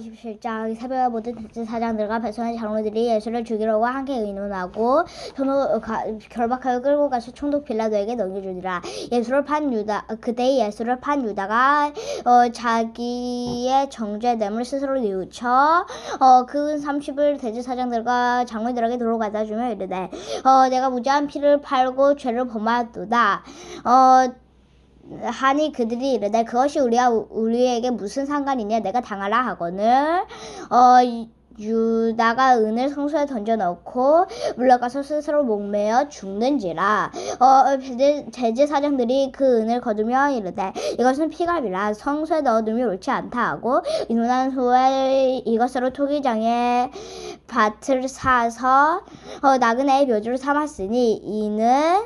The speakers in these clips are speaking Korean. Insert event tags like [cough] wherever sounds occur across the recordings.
27장 새벽에 모든 대제사장들과 백성의 장로들이 예수를 죽이려고 함께 의논하고 현호 가- 결박하여 끌고 가서 총독 빌라도에게 넘겨주니라. 예수를 판 유다 그때 예수를 판 유다가 어, 자기의 정죄됨을 스스로 뉘우쳐 어, 그 30을 대제사장들과 장로들에게 도로 가다 주며 이르되 어, 내가 무죄한 피를 팔고 죄를 범하였도다. 어, 하니 그들이 이르되 그것이 우리와 우리에게 무슨 상관이냐? 내가 당하라 하거늘. 어 유- 유다가 은을 성소에 던져 넣고 물러가서 스스로 목매어 죽는지라. 어 제제, 제제사장들이 그 은을 거두며 이르되 이것은 피값이라. 성소에 넣어두면 옳지 않다 하고 이노난 후에 이것으로 토기장에 밭을 사서 어 나그네의 묘주를 삼았으니 이는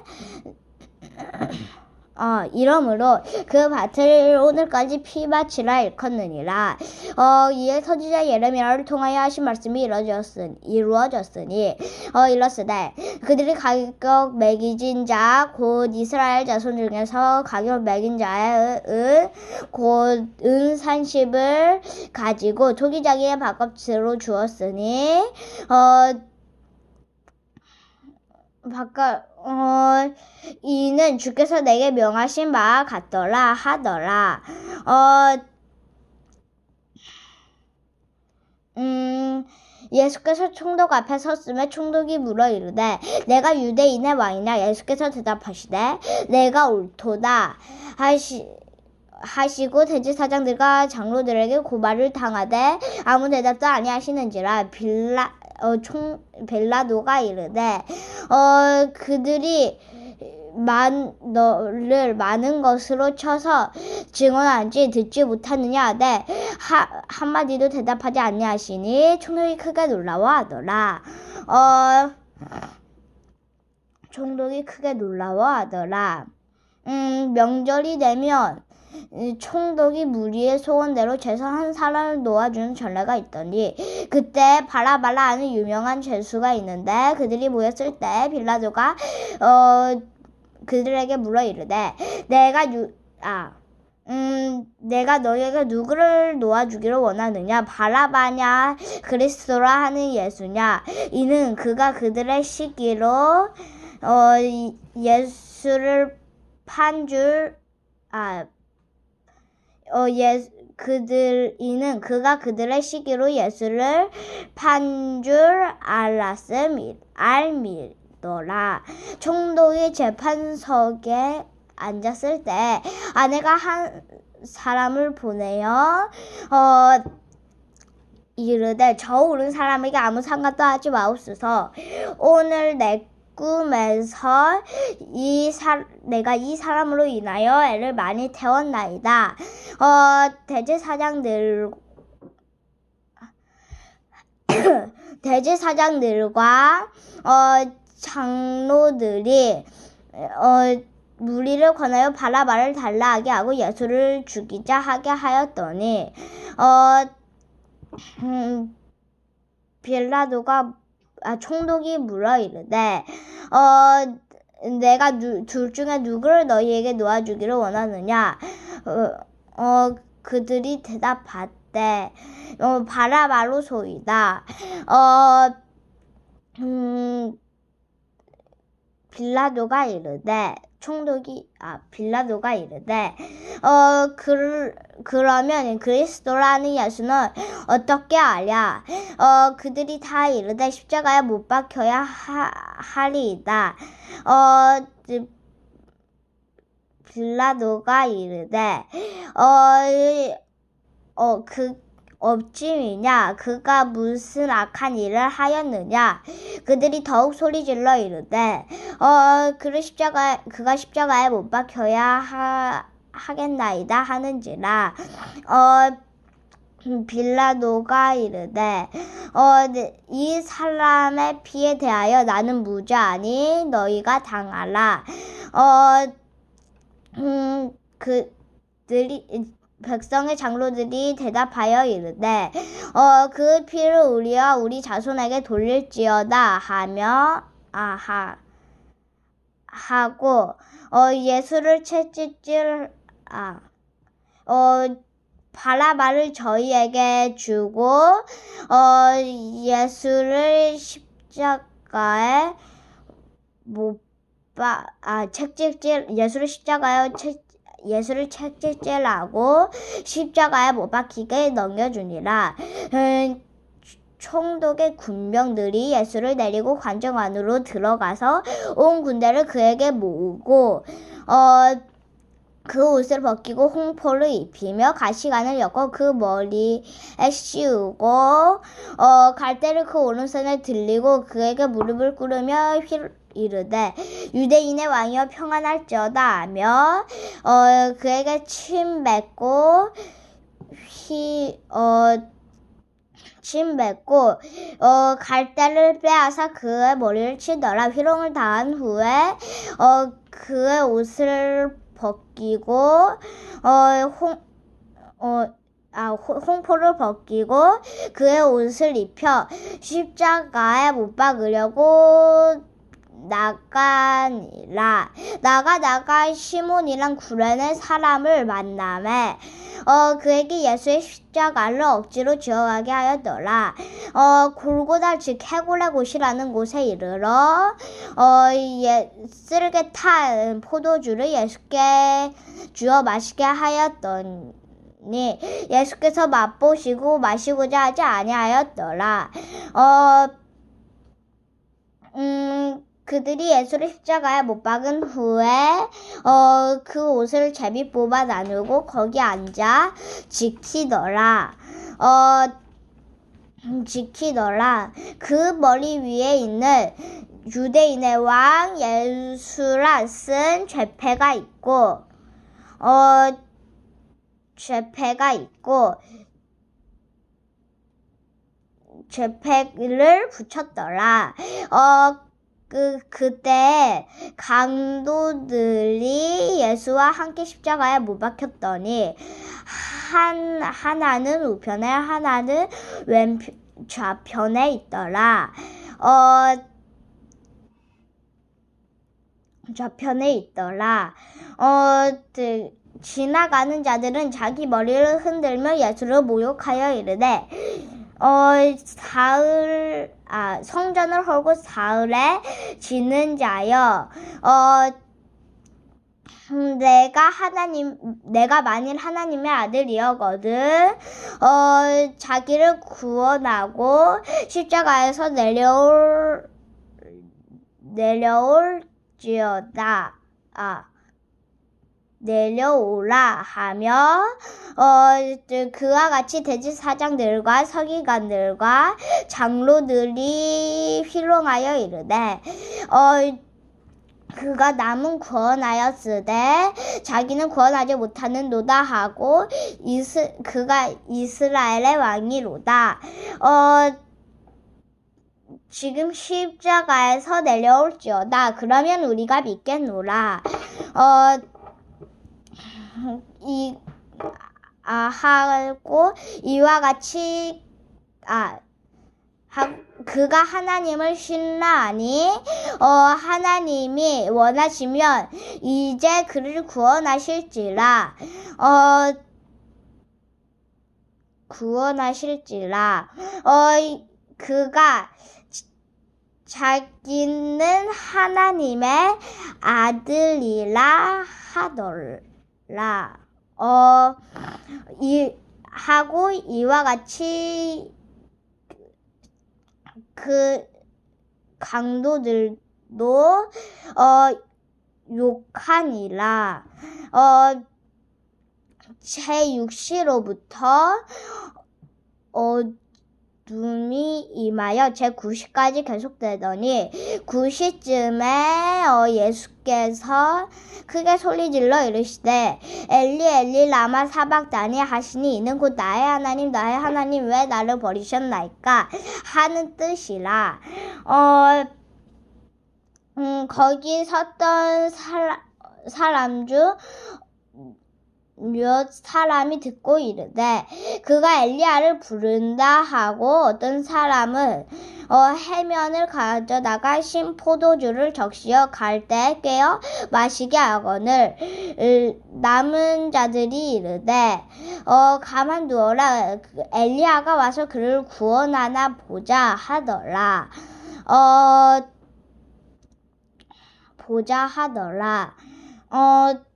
어, 이러므로 그 밭을 오늘까지 피밭이라 일컫느니라. 어, 이에 선지자 예레미야를 통하여 하신 말씀이 이루어졌으니, 이루어졌으니 어, 이렇으되 그들이 가격 매기진 자, 곧 이스라엘 자손 중에서 가격 매긴 자의 은, 곧 은 산십을 가지고 토기장의 밥값으로 주었으니, 어, 바깥 어 이는 주께서 내게 명하신 바와 같더라 하더라. 어 음, 예수께서 총독 앞에 섰음에 총독이 물어 이르되 내가 유대인의 왕이냐? 예수께서 대답하시되 내가 옳도다. 하시 하시고 대제사장들과 장로들에게 고발을 당하되 아무 대답도 아니하시는지라 빌라 어, 총 벨라도가 이르되 어 그들이 만 너를 많은 것으로 쳐서 증언한지 듣지 못하느냐 하되 하, 한마디도 대답하지 아니하시니 총독이 크게 놀라워하더라. 어 총독이 크게 놀라워하더라. 음 명절이 되면 이 총독이 무리의 소원대로 제사 한 사람을 놓아주는 전례가 있더니 그때 바라발라 하는 유명한 죄수가 있는데 그들이 모였을 때 빌라도가 어 그들에게 물어 이르되 내가 유 아 음, 내가 너희에게 누구를 놓아주기를 원하느냐? 바라바냐? 그리스도라 하는 예수냐? 이는 그가 그들의 시기로, 어, 이- 예수를 판 줄, 아, 어, 예, 그들, 이는 그가 그들의 시기로 예수를 판 줄 알았음, 알미더라. 총독이 재판석에 앉았을 때 아내가 한 사람을 보내어, 어, 이르되 저 오른 사람에게 아무 상관도 하지 마옵소서. 오늘 내 꿈에서 이 사, 내가 이 사람으로 인하여 애를 많이 태웠나이다. 어, 대제사장들, [coughs] 대제사장들과, 어, 장로들이, 어, 무리를 권하여 바라바를 달라하게 하고 예수를 죽이자 하게 하였더니, 어, 음, 빌라도가 아, 총독이 물어 이르되 어 내가 누, 둘 중에 누구를 너희에게 놓아주기를 원하느냐? 어, 어 그들이 대답하되 어 바라바로 소이다. 어 음, 빌라도가 이르되 총독이 아 빌라도가 이르되 어 그, 그러면 그리스도라는 예수는 어떻게 알랴? 어 그들이 다 이르되 십자가에 못 박혀야 하, 하리이다. 어 그, 빌라도가 이르되 어 어 그 업짐이냐? 그가 무슨 악한 일을 하였느냐? 그들이 더욱 소리질러 이르되 어 그를 십자가 그가 십자가에 못 박혀야 하, 하겠나이다 하는지라. 어 빌라도가 이르되 어 이 사람의 피에 대하여 나는 무죄하니 너희가 당하라. 어 음 그들이 백성의 장로들이 대답하여 이르되 어 그 피를 우리와 우리 자손에게 돌릴지어다 하며 아하 하고 어 예수를 채찍질 아어 바라바를 저희에게 주고 어, 예수를 십자가에 못바 아 책찍질 예수를 십자가에 책 예수를 책찍질하고 십자가에 못 박히게 넘겨주니라. 음, 총독의 군병들이 예수를 내리고 관정 안으로 들어가서 온 군대를 그에게 모으고 어, 그 옷을 벗기고 홍포를 입히며 가시관을 엮어 그 머리에 씌우고 어, 갈대를 그 오른손에 들리고 그에게 무릎을 꿇으며 휘- 이르되 유대인의 왕이여 평안할지어다 하며 어, 그에게 침 뱉고 휘, 어, 침 뱉고 어, 갈대를 빼앗아 그의 머리를 치더라. 휘롱을 당한 후에 어, 그의 옷을 벗기고 어, 홍, 어, 아, 호- 홍포를 벗기고 그의 옷을 입혀 십자가에 못 박으려고 나가니라. 나가 나가 시몬이란 구레네 사람을 만남에 어 그에게 예수의 십자가를 억지로 지어가게 하였더라. 어 골고다 즉 해골의 곳이라는 곳에 이르러 어예 쓸게 탄 포도주를 예수께 주어 마시게 하였더니 예수께서 맛보시고 마시고자 하지 아니하였더라. 어 음, 그들이 예수를 십자가에 못 박은 후에 어, 그 옷을 제비 뽑아 나누고 거기 앉아 지키더라. 어, 음, 지키더라. 그 머리 위에 있는 유대인의 왕 예수라 쓴 죄패가 있고 어, 죄패가 있고 죄패를 붙였더라. 어, 그, 그때 강도들이 예수와 함께 십자가에 못 박혔더니, 한, 하나는 우편에, 하나는 왼, 좌편에 있더라. 어, 좌편에 있더라. 어, 그, 지나가는 자들은 자기 머리를 흔들며 예수를 모욕하여 이르되, 어, 사흘, 아, 성전을 헐고 사흘에 지는 자여, 어, 음, 내가 하나님, 내가 만일 하나님의 아들이어거든, 어, 자기를 구원하고 십자가에서 내려올, 내려올지어다. 아. 내려오라 하며 어 그와 같이 대지사장들과 서기관들과 장로들이 희롱하여 이르되 어 그가 남은 구원하였으되 자기는 구원하지 못하는 노다 하고 이스 그가 이스라엘의 왕이로다. 어 지금 십자가에서 내려올지어다. 그러면 우리가 믿겠노라. 어 이, 아, 하고, 이와 같이, 아, 하, 그가 하나님을 신라하니, 어, 하나님이 원하시면, 이제 그를 구원하실지라, 어, 구원하실지라, 어, 이- 그가, 자기는 하나님의 아들이라 하더라. 어, 이, 하고 이와 같이 그 강도들도 어, 욕하니라. 어, 제6시로부터 어 둠이 임하여 제 9시까지 계속되더니 9시쯤에 어, 예수께서 크게 소리질러 이르시되 엘리 엘리 라마 사박다니 하시니 이는 곧 나의 하나님 나의 하나님 왜 나를 버리셨나이까 하는 뜻이라. 어 음, 거기 섰던 사람, 사람 중 몇 사람이 듣고 이르되 그가 엘리야를 부른다 하고 어떤 사람은 어, 해면을 가져다가 신 포도주를 적시어 갈대에 꿰어 마시게 하거늘. 으, 남은 자들이 이르되 어, 가만 두어라. 그 엘리야가 와서 그를 구원하나 보자 하더라. 어, 보자 하더라. 어,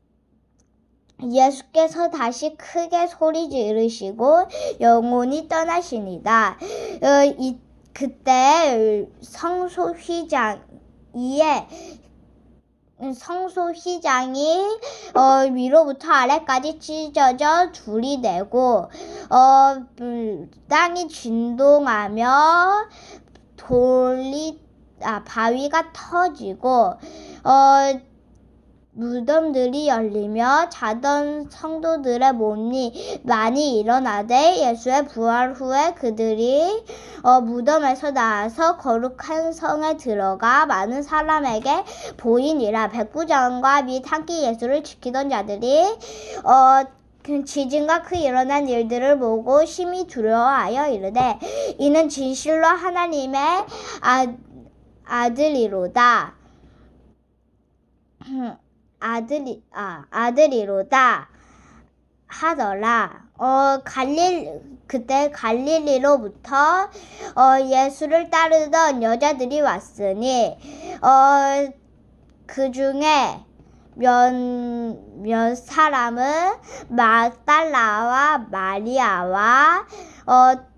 예수께서 다시 크게 소리 지르시고 영혼이 떠나시니다. 어, 이, 그때 성소휘장 이에 성소휘장이 어, 위로부터 아래까지 찢어져 둘이 되고 어, 음, 땅이 진동하며 돌이 아 바위가 터지고 어 무덤들이 열리며 자던 성도들의 몸이 많이 일어나되 예수의 부활 후에 그들이 어, 무덤에서 나와서 거룩한 성에 들어가 많은 사람에게 보이니라 백부장과 및 함께 예수를 지키던 자들이 어, 그 지진과 그 일어난 일들을 보고 심히 두려워하여 이르되 이는 진실로 하나님의 아, 아들이로다. [clears throat] 아들이 아 아들이로다 하더라. 어 갈릴 그때 갈릴리로부터 어 예수를 따르던 여자들이 왔으니 어그 중에 몇, 몇 사람은 막달라와 마리아와 어,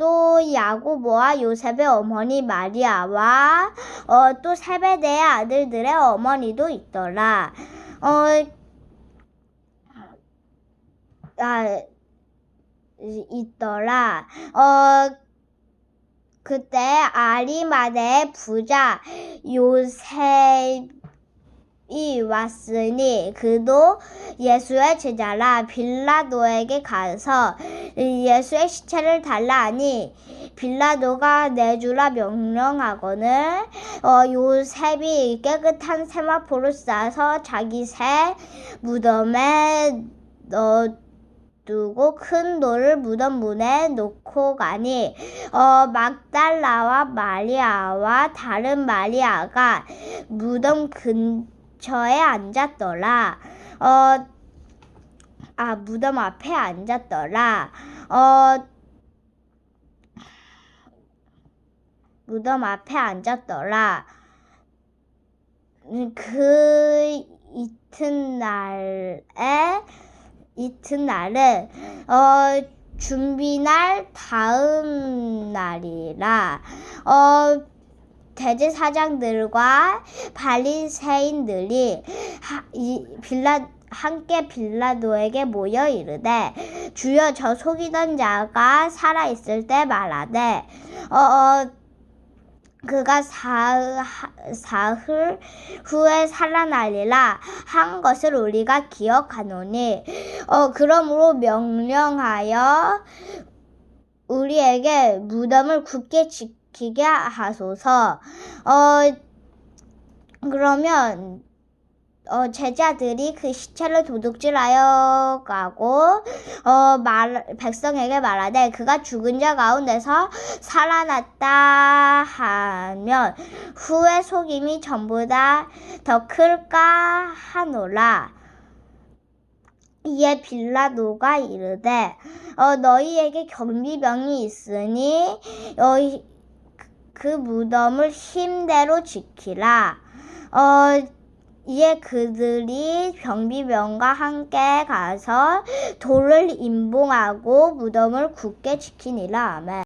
또 야고보와 요셉의 어머니 마리아와 어, 또 세베대의 아들들의 어머니도 있더라. 어, 아, 있더라. 어, 그때 아리마대의 부자 요셉 이 왔으니 그도 예수의 제자라 빌라도에게 가서 예수의 시체를 달라 하니 빌라도가 내주라 명령하거늘 어, 요셉이 깨끗한 세마포를 싸서 자기 새 무덤에 넣 두고 큰 돌을 무덤 문에 놓고 가니 어, 막달라와 마리아와 다른 마리아가 무덤 근 처에 앉았더라. 어, 아 무덤 앞에 앉았더라. 어, 무덤 앞에 앉았더라. 그 이튿날에 이튿날은 어 준비날 다음 날이라 어 대제 사장들과 바리새인들이 하, 이 빌라 함께 빌라도에게 모여 이르되 주여 저 속이던 자가 살아 있을 때 말하되 어, 어 그가 사흘, 사흘 후에 살아나리라. 한 것을 우리가 기억하노니 어 그러므로 명령하여 우리에게 무덤을 굳게 지키게 하소서 어 그러면 어, 제자들이 그 시체를 도둑질하여 가고 어, 말, 백성에게 말하되 그가 죽은 자 가운데서 살아났다 하면 후에 속임이 전보다 더 클까 하노라. 이에 빌라도가 이르되 어, 너희에게 경비병이 있으니 어, 그 무덤을 힘대로 지키라. 어, 이에 그들이 경비병과 함께 가서 돌을 임봉하고 무덤을 굳게 지키니라. 아멘.